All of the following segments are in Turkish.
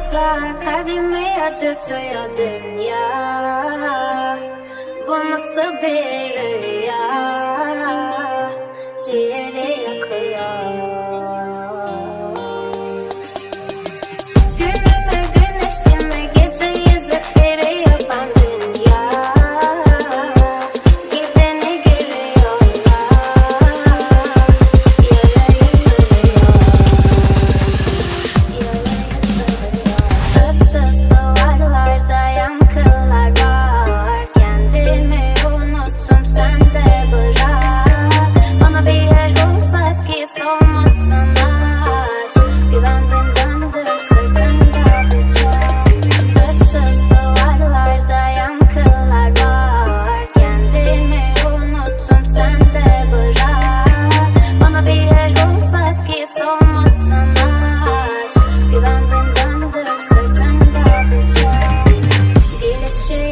olacak Kalbimi acıtıyor dünya. Bu nasıl bir rüya? Ciğeri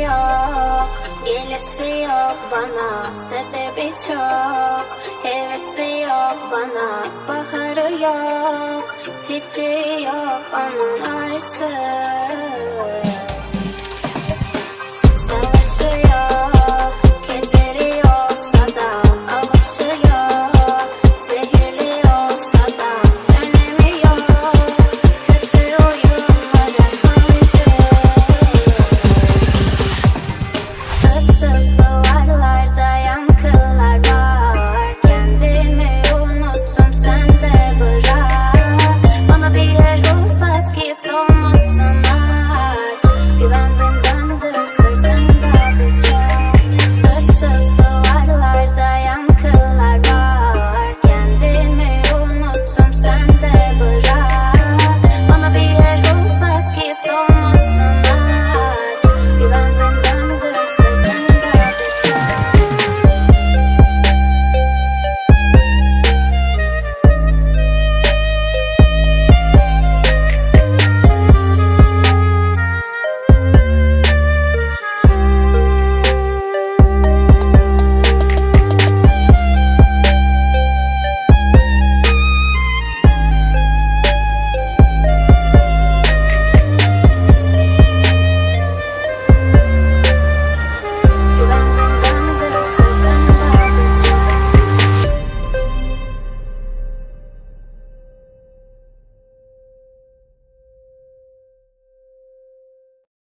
yok. Gelesi yok bana Sebebi çok. Hevesi yok bana Baharı yok. Çiçeği yok onun artık.